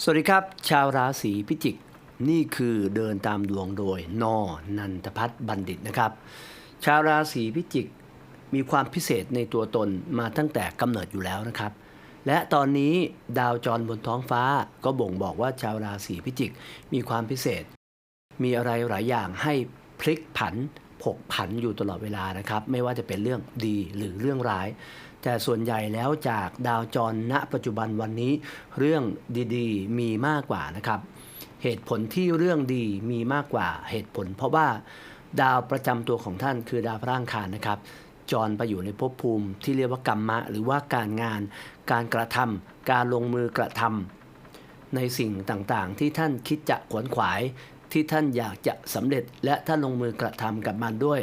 สวัสดีครับ ชาวราศีพิจิก นี่คือเดินตามดวงโดยนอนันทพัฒน์บัณฑิตนะครับ ชาวราศีพิจิกมีความพิเศษในตัวตนมาตั้งแต่กำเนิดอยู่แล้วนะครับ และตอนนี้ดาวจรบนท้องฟ้าก็บ่งบอกว่าชาวราศีพิจิกมีความพิเศษ มีอะไรหลายอย่างให้พลิกผัน ผกผันอยู่ตลอดเวลานะครับ ไม่ว่าจะเป็นเรื่องดีหรือเรื่องร้าย แต่ส่วนใหญ่แล้วจากดาวจรณปัจจุบันวันนี้ เรื่องดีๆ มีมากกว่านะครับ เหตุผลที่เรื่องดีมีมากกว่าเหตุผล เพราะว่าดาวประจำตัวของท่านคือดาวพระอังคารนะครับ จรไปอยู่ในภพภูมิที่เรียกว่ากรรมะ หรือว่าการงาน การกระทำการลงมือกระทำในสิ่งต่างๆ ที่ท่านคิดจะขวนขวาย ที่ท่านอยากจะสำเร็จและท่านลงมือกระทำกับมันด้วย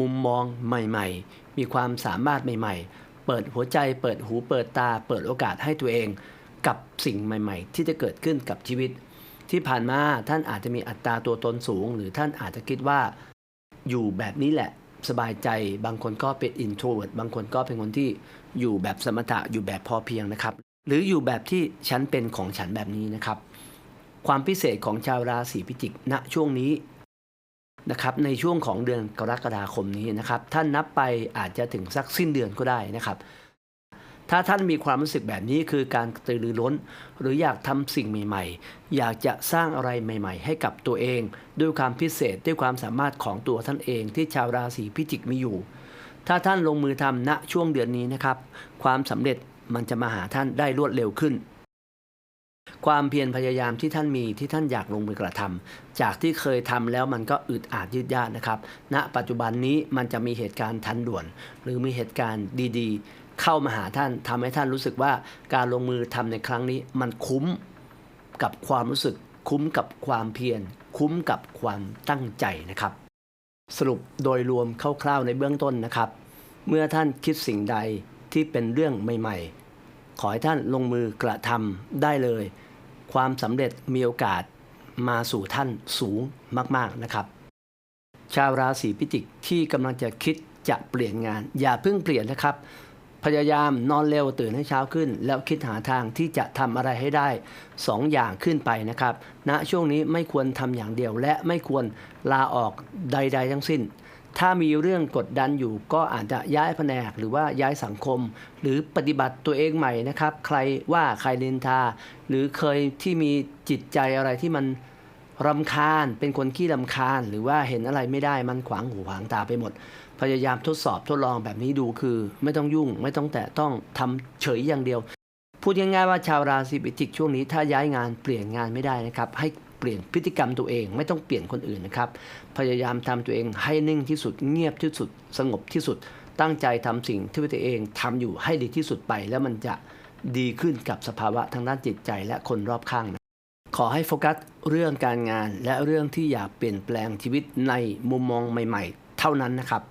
มุมมองใหม่ๆ มีความสามารถใหม่ๆ เปิดหัวใจ เปิดหูเปิดตา เปิดโอกาสให้ตัวเอง กับสิ่งใหม่ ๆ ที่จะเกิดขึ้นกับชีวิต ที่ผ่านมาท่านอาจจะมีอัตราตัวตนสูง หรือท่านอาจจะคิดว่า อยู่แบบนี้แหละสบายใจบางคนก็เป็น introvert บางคนก็เป็นคนที่อยู่แบบสมถะอยู่แบบพอเพียงนะครับ หรืออยู่แบบที่ฉันเป็นของฉันแบบนี้นะครับ ความพิเศษของชาวราศีพิจิกณช่วงนี้นะครับในช่วงของเดือนกรกฎาคมนี้นะครับ ท่านนับไปอาจจะถึงสักสิ้นเดือนก็ได้นะครับ ถ้าท่านมีความรู้สึกแบบนี้คือการตือรือร้น หรืออยากทำสิ่งใหม่ ๆ อยากจะสร้างอะไรใหม่ ๆ ให้กับตัวเอง ด้วยความพิเศษด้วยความสามารถของตัวท่านเองที่ชาวราศีพิจิกมีอยู่ ถ้าท่านลงมือทำณช่วงเดือนนี้นะครับ ความสำเร็จมันจะมาหาท่านได้รวดเร็วขึ้น ความเพียรพยายามที่ท่านมีที่ท่านอยากลงมือกระทำจากที่เคยทำแล้วมันก็อึดอัดยืดยาดนะครับณปัจจุบันนี้มันจะมีเหตุการณ์ทันด่วน หรือมีเหตุการณ์ดีๆ เข้ามาหาท่านทำให้ท่านรู้สึกว่าการลงมือทำในครั้งนี้ มันคุ้มกับความรู้สึกคุ้มกับความเพียรคุ้มกับความตั้งใจนะครับ สรุปโดยรวมคร่าวๆในเบื้องต้นนะครับ เมื่อท่านคิดสิ่งใดที่เป็นเรื่องใหม่ ๆ ขอให้ท่านลงมือกระทำได้เลย ความสำเร็จมีโอกาสมาสู่ท่านสูงมากๆนะครับ ชาวราศีพิจิกที่กำลังจะคิดจะเปลี่ยนงาน อย่าเพิ่งเปลี่ยนนะครับ พยายามนอนเร็วตื่นให้เช้าขึ้น แล้วคิดหาทางที่จะทำอะไรให้ได้สองอย่างขึ้นไปนะครับณนะช่วงนี้ไม่ควรทำอย่างเดียวและไม่ควรลาออกใด ๆ ทั้งสิ้น ถ้ามีเรื่องกดดันอยู่ก็อาจจะย้ายแผนกหรือว่าย้ายสังคม หรือปฏิบัติตัวเองใหม่นะครับ ใครว่าใครลินทา หรือเคยที่มีจิตใจอะไรที่มันรำคาญ เป็นคนขี้รำคาญ หรือว่าเห็นอะไรไม่ได้มันขวางหูขวางตาไปหมด พยายามทดสอบทดลองแบบนี้ดูคือ ไม่ต้องยุ่ง ไม่ต้องแต่ต้องทำเฉยอย่างเดียว พูดง่ายๆว่าชาวราศีพิจิกช่วงนี้ถ้าย้ายงานเปลี่ยนงานไม่ได้นะครับ ให้ เปลี่ยนพฤติกรรมตัวเอง ไม่ต้องเปลี่ยนคนอื่นนะครับ พยายามทำตัวเองให้นิ่งที่สุดเงียบที่สุด สงบที่สุด ตั้งใจทำสิ่งที่ตัวเองทำอยู่ให้ดีที่สุดไป แล้วมันจะดีขึ้นกับสภาวะทางด้านจิตใจและคนรอบข้างนะขอให้โฟกัสเรื่องการงานและเรื่องที่อยากเปลี่ยนแปลงชีวิตในมุมมองใหม่ ๆ เท่านั้นนะครับ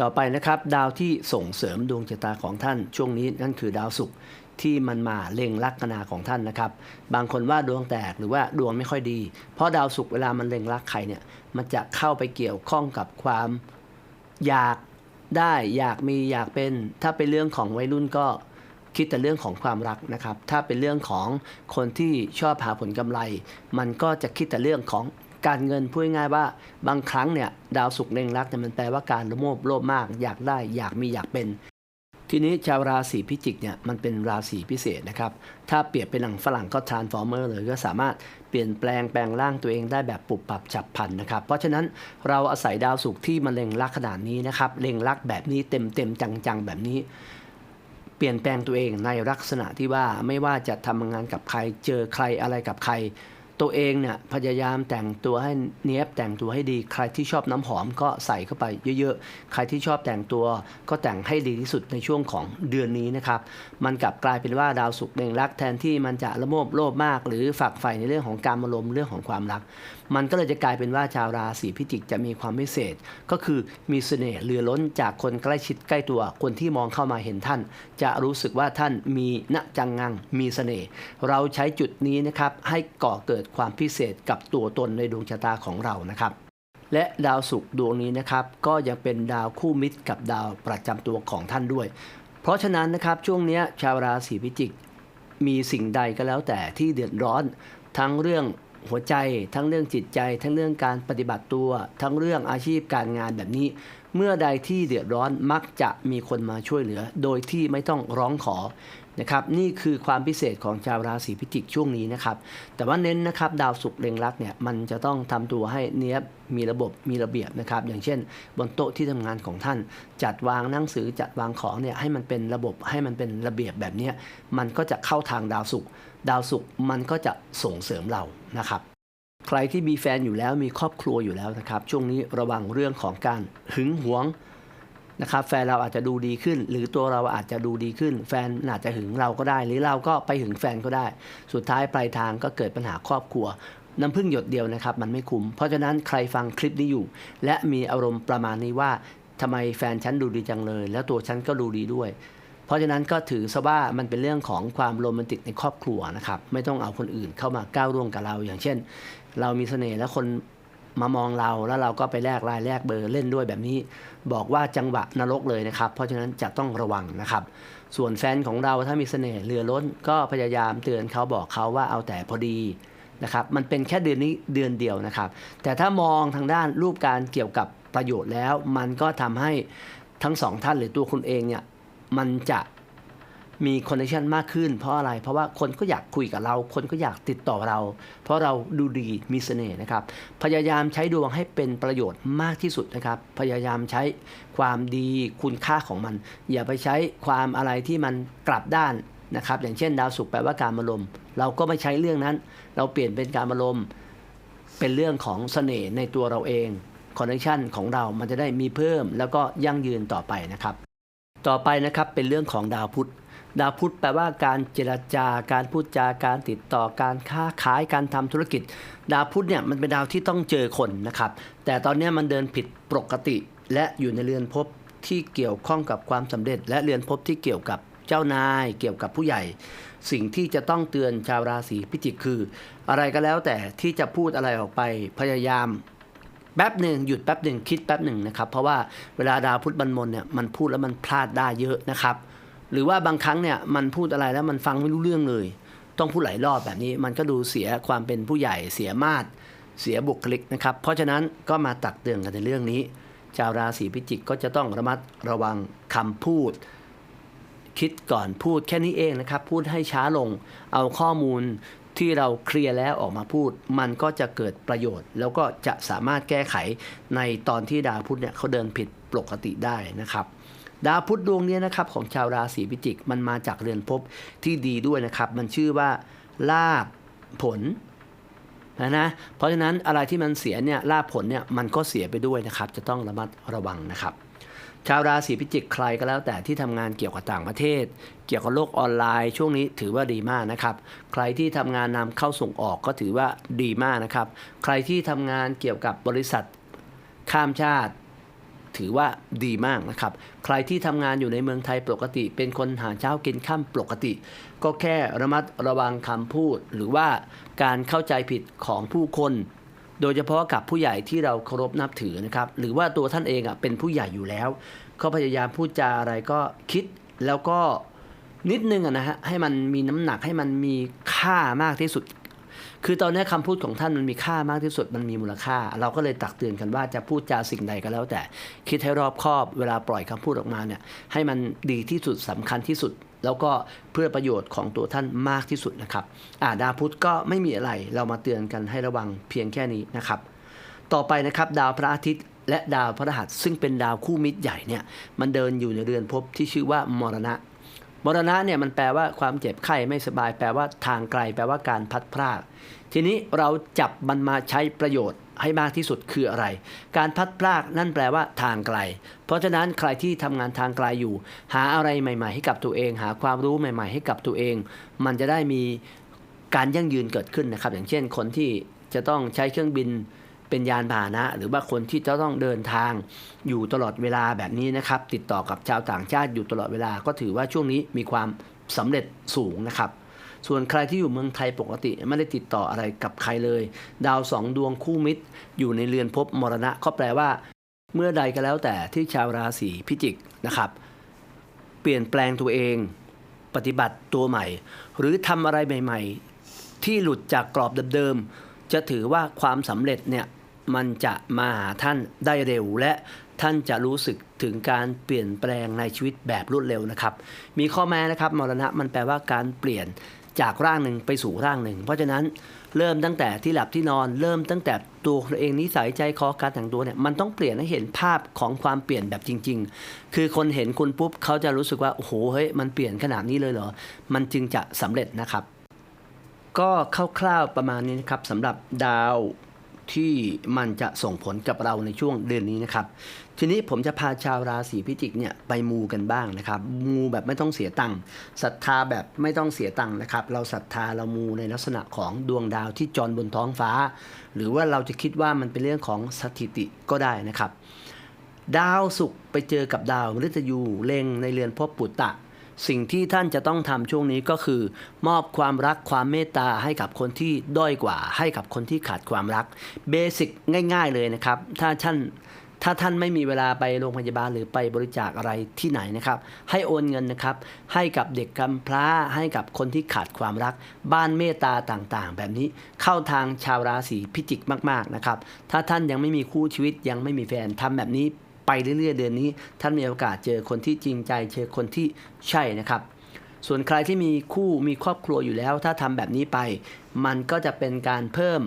ต่อไปนะครับ ดาวที่ส่งเสริมดวงชะตาของท่านช่วงนี้นั่นคือดาวศุกร์ที่มันมาเล็งลัคนาของท่านนะครับ บางคนว่าดวงแตกหรือว่าดวงไม่ค่อยดี เพราะดาวศุกร์เวลามันเล็งลักใครเนี่ยมันจะเข้าไปเกี่ยวข้องกับความอยากได้อยากมีอยากเป็น ถ้าเป็นเรื่องของวัยรุ่นก็คิดแต่เรื่องของความรักนะครับ ถ้าเป็นเรื่องของคนที่ชอบหาผลกำไร มันก็จะคิดแต่เรื่องของ การเงินพูดง่ายว่าบางครั้งเนี่ยดาวศุกเล็งรักเนี่ยมันแปลว่าการโลภโลภมาก อยากได้อยากมีอยากเป็น ทีนี้ชาวราศีพิจิกเนี่ยมันเป็นราศีพิเศษนะครับ ถ้าเปรียบเป็นหนังฝรั่งก็ทรานฟอร์เมอร์เลยก็สามารถเปลี่ยนแปลงแปลงร่างตัวเองได้แบบปุบปับฉับพลันนะครับ เพราะฉะนั้นเราอาศัยดาวศุกที่มันเล็งรักขนาดนี้นะครับเล็งรักแบบนี้เต็มเต็มจังๆ แบบนี้เปลี่ยนแปลงตัวเองในลักษณะที่ว่าไม่ว่าจะทำงานกับใครเจอใครอะไรกับใคร ตัวเองเนี่ยพยายามแต่งตัวให้เนี้ยบแต่งตัวให้ดี ใครที่ชอบน้ำหอมก็ใส่เข้าไปเยอะๆ ใครที่ชอบแต่งตัวก็แต่งให้ดีที่สุดในช่วงของเดือนนี้นะครับมันกลับกลายเป็นว่าดาวศุกร์เล็งรักแทนที่มันจะละโมบโลภมาก หรือฝักใฝ่ในเรื่องของการอารมณ์เรื่องของความรัก มันก็เลยจะกลายเป็นว่าชาวราศีพิจิกจะมีความพิเศษ ก็คือมีเสน่ห์เรือล้นจากคนใกล้ชิดใกล้ตัว คนที่มองเข้ามาเห็นท่าน จะรู้สึกว่าท่านมีณจังงัง มีเสน่ห์เราใช้จุดนี้นะครับให้ก่อเกิดความพิเศษกับตัวตนในดวงชะตาของเรานะครับและดาวศุกร์ดวงนี้นะครับก็ยังเป็นดาวคู่มิตรกับดาวประจำตัวของท่านด้วย เพราะฉะนั้นนะครับช่วงนี้ชาวราศีพิจิก มีสิ่งใดก็แล้วแต่ที่เดือดร้อน ทั้งเรื่อง หัวใจ ทั้งเรื่องจิตใจ ทั้งเรื่องการปฏิบัติตัว ทั้งเรื่องอาชีพการงานแบบนี้ เมื่อใดที่เดือดร้อนมักจะมีคนมาช่วยเหลือ โดยที่ไม่ต้องร้องขอ นะครับนี่คือความพิเศษของชาวราศีพิจิกช่วงนี้นะครับ แต่ว่าเน้นนะครับดาวศุกร์เล็งรักเนี่ยมันจะต้องทำตัวให้เนี้ยบมีระบบมีระเบียบนะครับ อย่างเช่น บนโต๊ะที่ทำงานของท่าน จัดวางหนังสือจัดวางของเนี่ยให้มันเป็นระบบให้มันเป็นระเบียบแบบนี้มันก็จะเข้าทางดาวศุกร์ดาวศุกร์มันก็จะส่งเสริมเรานะครับใครที่มีแฟนอยู่แล้วมีครอบครัวอยู่แล้วนะครับ ช่วงนี้ระวังเรื่องของการหึงหวง นะครับแฟนเราอาจจะดูดีขึ้น หรือตัวเราอาจจะดูดีขึ้น แฟนอาจจะหึงเราก็ได้ หรือเราก็ไปหึงแฟนก็ได้ สุดท้ายปลายทางก็เกิดปัญหาครอบครัวน้ำพึ่งหยดเดียวนะครับ มันไม่คุ้ม เพราะฉะนั้นใครฟังคลิปนี้อยู่ และมีอารมณ์ประมาณนี้ว่าทำไมแฟนฉันดูดีจังเลย แล้วตัวฉันก็ดูดีด้วย เพราะฉะนั้นก็ถือซะว่ามันเป็นเรื่องของความโรแมนติกในครอบครัวนะครับ ไม่ต้องเอาคนอื่นเข้ามาก้าวร่วงกับเรา อย่างเช่น เรามีเสน่ห์แล้วคน มามองเราแล้วเราก็ไปแลกลายแลกเบอร์เล่นด้วยแบบนี้ บอกว่าจังหวะนรกเลยนะครับ เพราะฉะนั้นจะต้องระวังนะครับ ส่วนแฟนของเราถ้ามีเสน่ห์เรือล้นก็พยายามเตือนเขาบอกเขาว่าเอาแต่พอดีนะครับมันเป็นแค่เดือนนี้เดือนเดียวนะครับ แต่ถ้ามองทางด้านรูปการเกี่ยวกับประโยชน์แล้ว มันก็ทำให้ทั้งสองท่านหรือตัวคุณเองเนี่ยมันจะ มีคอนเนคชันมากขึ้น เพราะอะไร เพราะว่าคนก็อยากคุยกับเรา คนก็อยากติดต่อเรา เพราะเราดูดีมีเสน่ห์นะครับ พยายามใช้ดวงให้เป็นประโยชน์มากที่สุดนะครับ พยายามใช้ความดีคุณค่าของมัน อย่าไปใช้ความอะไรที่มันกลับด้านนะครับ อย่างเช่น ดาวศุกร์แปลว่าการมารมณ์ เราก็ไม่ใช้เรื่องนั้น เราเปลี่ยนเป็นการมารมณ์ เป็นเรื่องของเสน่ห์ในตัวเราเองคอนเนคชันของเรามันจะได้มีเพิ่มแล้วก็ยั่งยืนต่อไปนะครับ ต่อไปนะครับเป็นเรื่องของดาวพุธ ดาวพุธแปลว่าการเจรจาการพูดจาการติดต่อการค้าขายการทำธุรกิจ ดาวพุธเนี่ยมันเป็นดาวที่ต้องเจอคนนะครับ แต่ตอนนี้มันเดินผิดปกติ และอยู่ในเรือนภพที่เกี่ยวข้องกับความสำเร็จ และเรือนภพที่เกี่ยวกับเจ้านาย เกี่ยวกับผู้ใหญ่ สิ่งที่จะต้องเตือนชาวราศีพิจิกคือ อะไรก็แล้วแต่ที่จะพูดอะไรออกไปพยายามแป๊บหนึ่งหยุดแป๊บหนึ่งคิดแป๊บหนึ่งนะครับ เพราะว่าเวลาดาวพุธบันมนเนี่ยมันพูดแล้วมันพลาดได้เยอะนะครับ หรือว่าบางครั้งเนี่ยมันพูดอะไรแล้วมันฟังไม่รู้เรื่องเลย ต้องพูดหลายรอบแบบนี้ มันก็ดูเสียความเป็นผู้ใหญ่เสียมาตรเสียบุคลิกนะครับ เพราะฉะนั้นก็มาตักเตือนกันในเรื่องนี้ชาวราศีพิจิกก็จะต้องระมัดระวังคำพูด คิดก่อนพูดแค่นี้เองนะครับ พูดให้ช้าลง เอาข้อมูลที่เราเคลียร์แล้วออกมาพูด มันก็จะเกิดประโยชน์ แล้วก็จะสามารถแก้ไขในตอนที่ดาวพุธเนี่ยเขาเดินผิดปกติได้นะครับ ดาวพุธดวงนี้นะครับของชาวราศีพิจิกมันมาจากเรือนภพที่ดีด้วยนะครับ มันชื่อว่าลาบผลนะนะเพราะฉะนั้นอะไรที่มันเสียเนี่ยลาบผลเนี่ยมันก็เสียไปด้วยนะครับ จะต้องระมัดระวังนะครับ ชาวราศีพิจิกใครก็แล้วแต่ที่ทำงานเกี่ยวกับต่างประเทศ เกี่ยวกับโลกออนไลน์ ช่วงนี้ถือว่าดีมากนะครับ ใครที่ทำงานนำเข้าส่งออกก็ถือว่าดีมากนะครับ ใครที่ทำงานเกี่ยวกับบริษัทข้ามชาติ ถือว่าดีมากนะครับ ใครที่ทำงานอยู่ในเมืองไทยปกติ เป็นคนหาเช้ากินข้ามปกติ ก็แค่ระมัดระวังคำพูด หรือว่าการเข้าใจผิดของผู้คนโดยเฉพาะกับผู้ใหญ่ที่เราเคารพนับถือนะครับ หรือว่าตัวท่านเองอะเป็นผู้ใหญ่อยู่แล้วก็พยายามพูดจาอะไรก็คิดแล้วก็นิดนึงอะนะฮะให้มันมีน้ำหนักให้มันมีค่ามากที่สุด คือตอนนี้คำพูดของท่านมันมีค่ามากที่สุดมันมีมูลค่า เราก็เลยตักเตือนกันว่าจะพูดจาสิ่งใดก็แล้ว แต่คิดให้รอบคอบเวลาปล่อยคำพูดออกมาเนี่ยให้มันดีที่สุดสำคัญที่สุด แล้วก็เพื่อประโยชน์ของตัวท่านมากที่สุดนะครับอ่าดาวพุธก็ไม่มีอะไรเรามาเตือนกันให้ระวังเพียงแค่นี้นะครับ ต่อไปนะครับดาวพระอาทิตย์และดาวพระรหัสซึ่งเป็นดาวคู่มิตรใหญ่เนี่ยมันเดินอยู่ในเรือนภพที่ชื่อว่ามรณะ มรณะเนี่ยมันแปลว่าความเจ็บไข้ไม่สบาย แปลว่าทางไกล แปลว่าการพัดพราก ทีนี้เราจับมันมาใช้ประโยชน์ให้มากที่สุดคืออะไร การพัดพรากนั่นแปลว่าทางไกล เพราะฉะนั้นใครที่ทำงานทางไกลอยู่ หาอะไรใหม่ ๆ ให้กับตัวเอง หาความรู้ใหม่ ๆ ให้กับตัวเอง มันจะได้มีการยั่งยืนเกิดขึ้นนะครับ อย่างเช่น คนที่จะต้องใช้เครื่องบิน เป็นยานพาหนะ หรือว่าคนที่จะต้องเดินทางอยู่ตลอดเวลาแบบนี้นะครับ ติดต่อกับชาวต่างชาติอยู่ตลอดเวลา ก็ถือว่าช่วงนี้มีความสำเร็จสูงนะครับ ส่วนใครที่อยู่เมืองไทยปกติไม่ได้ติดต่ออะไรกับใครเลย ดาวสองดวงคู่มิตร อยู่ในเรือนภพมรณะก็แปลว่า เมื่อใดก็แล้วแต่ที่ชาวราศีพิจิกนะครับ เปลี่ยนแปลงตัวเอง ปฏิบัติตัวใหม่ หรือทำอะไรใหม่ ๆ ที่หลุดจากกรอบเดิมๆจะถือว่าความสำเร็จเนี่ย มันจะมาหาท่านได้เร็วและท่านจะรู้สึกถึงการเปลี่ยนแปลงในชีวิตแบบรวดเร็วนะครับ มีข้อแม้นะครับมรณะมันแปลว่าการเปลี่ยนจากร่างหนึ่งไปสู่ร่างหนึ่ง เพราะฉะนั้นเริ่มตั้งแต่ที่หลับที่นอน เริ่มตั้งแต่ตัวเราเองนิสัยใจคอการแต่งตัวเนี่ยมันต้องเปลี่ยนให้เห็นภาพของความเปลี่ยนแบบจริง ๆ คือคนเห็นคุณปุ๊บเขาจะรู้สึกว่าโอ้โหเฮ้ยมันเปลี่ยนขนาดนี้เลยเหรอ มันจึงจะสำเร็จนะครับ ก็คร่าวๆประมาณนี้นะครับสำหรับดาว ที่มันจะส่งผลกับเราในช่วงเดือนนี้นะครับ ทีนี้ผมจะพาชาวราศีพิจิกเนี่ยไปมูกันบ้างนะครับ มูแบบไม่ต้องเสียตังค์ศรัทธาแบบไม่ต้องเสียตังค์นะครับ เราศรัทธาเรามูในลักษณะของดวงดาวที่จรบนท้องฟ้า หรือว่าเราจะคิดว่ามันเป็นเรื่องของสถิติก็ได้นะครับ ดาวศุกร์ไปเจอกับดาวมฤตยูเล็งในเรือนภพปุตตะ สิ่งที่ท่านจะต้องทำช่วงนี้ก็คือ มอบความรักความเมตตาให้กับคนที่ด้อยกว่า ให้กับคนที่ขาดความรักเบสิกง่าย ๆเลยนะครับ ถ้าท่านถ้าท่านไม่มีเวลาไปโรงพยาบาลหรือไปบริจาคอะไรที่ไหนนะครับ ให้โอนเงินนะครับ ให้กับเด็กกำพร้าให้กับคนที่ขาดความรัก บ้านเมตตาต่างๆ แบบนี้เข้าทางชาวราศีพิจิกมากๆนะครับ ถ้าท่านยังไม่มีคู่ชีวิตยังไม่มีแฟนทำแบบนี้ ไปเรื่อยๆ เดือนนี้ ท่านมีโอกาสเจอคนที่จริงใจ เจอคนที่ใช่นะครับ ส่วนใครที่มีคู่มีครอบครัวอยู่แล้ว ถ้าทำแบบนี้ไป มันก็จะเป็นการเพิ่ม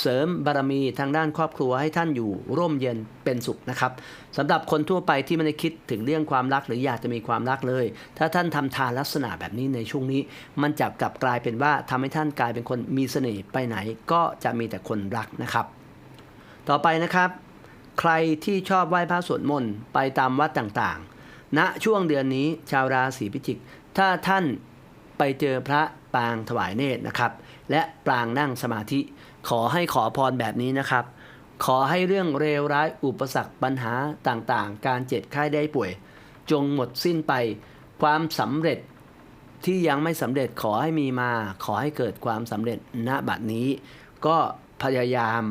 เสริมบารมีทางด้านครอบครัวให้ท่านอยู่ร่มเย็นเป็นสุขนะครับสำหรับคนทั่วไปที่ไม่ได้คิดถึงเรื่องความรักหรืออยากจะมีความรักเลย ถ้าท่านทำทานลักษณะแบบนี้ในช่วงนี้ มันจะกลับกลายเป็นว่าทำให้ท่านกลายเป็นคนมีเสน่ห์ไปไหน ก็จะมีแต่คนรักนะครับ ต่อไปนะครับ ใครที่ชอบไหว้พระสวดมนต์ไปตามวัดต่างๆณช่วงเดือนนี้ชาวราศีพิจิก ถ้าท่านไปเจอพระปางถวายเนตรนะครับ และปางนั่งสมาธิ ขอให้ขอพรแบบนี้นะครับ ขอให้เรื่องเลวร้ายอุปสรรคปัญหาต่างๆ การเจ็บไข้ได้ป่วย จงหมดสิ้นไป ความสำเร็จที่ยังไม่สำเร็จขอให้มีมา ขอให้เกิดความสำเร็จณบัดนี้ ก็พยายาม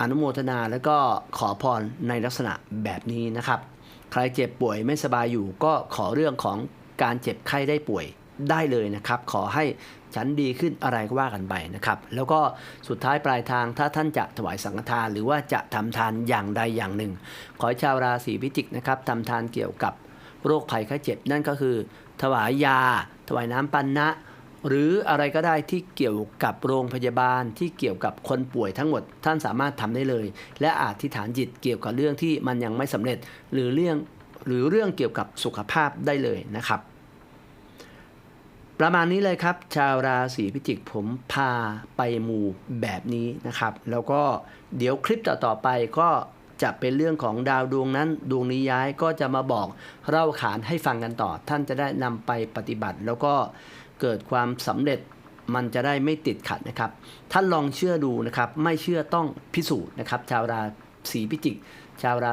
อนุโมทนาแล้วก็ขอพรในลักษณะแบบนี้นะครับ ใครเจ็บป่วยไม่สบายอยู่ก็ขอเรื่องของการเจ็บไข้ได้ป่วยได้เลยนะครับ ขอให้ฉันดีขึ้นอะไรก็ว่ากันไปนะครับ แล้วก็สุดท้ายปลายทางถ้าท่านจะถวายสังฆทานหรือว่าจะทำทานอย่างใดอย่างหนึ่ง ขอให้ชาวราศีพิจิกนะครับทำทานเกี่ยวกับโรคภัยไข้เจ็บนั่นก็คือ ถวายยา ถวายน้ำปันนะ หรืออะไรก็ได้ที่เกี่ยวกับโรงพยาบาลที่เกี่ยวกับคนป่วยทั้งหมดท่านสามารถทำได้เลย และอธิษฐานจิตเกี่ยวกับเรื่องที่มันยังไม่สำเร็จหรือเรื่องหรือเรื่องเกี่ยวกับสุขภาพได้เลยนะครับ ประมาณนี้เลยครับ ชาวราศีพิจิกผมพาไปมูแบบนี้นะครับ แล้วก็เดี๋ยวคลิปต่อๆไปก็จะเป็นเรื่องของดาวดวงนั้น ดวงนี้ย้ายก็จะมาบอกเล่าขานให้ฟังกันต่อ ท่านจะได้นำไปปฏิบัติแล้วก็ เกิดความสำเร็จมันจะได้ไม่ติดขัดนะครับ ท่านลองเชื่อดูนะครับ ไม่เชื่อต้องพิสูจน์นะครับ ชาวราศีพิจิก ชาวรา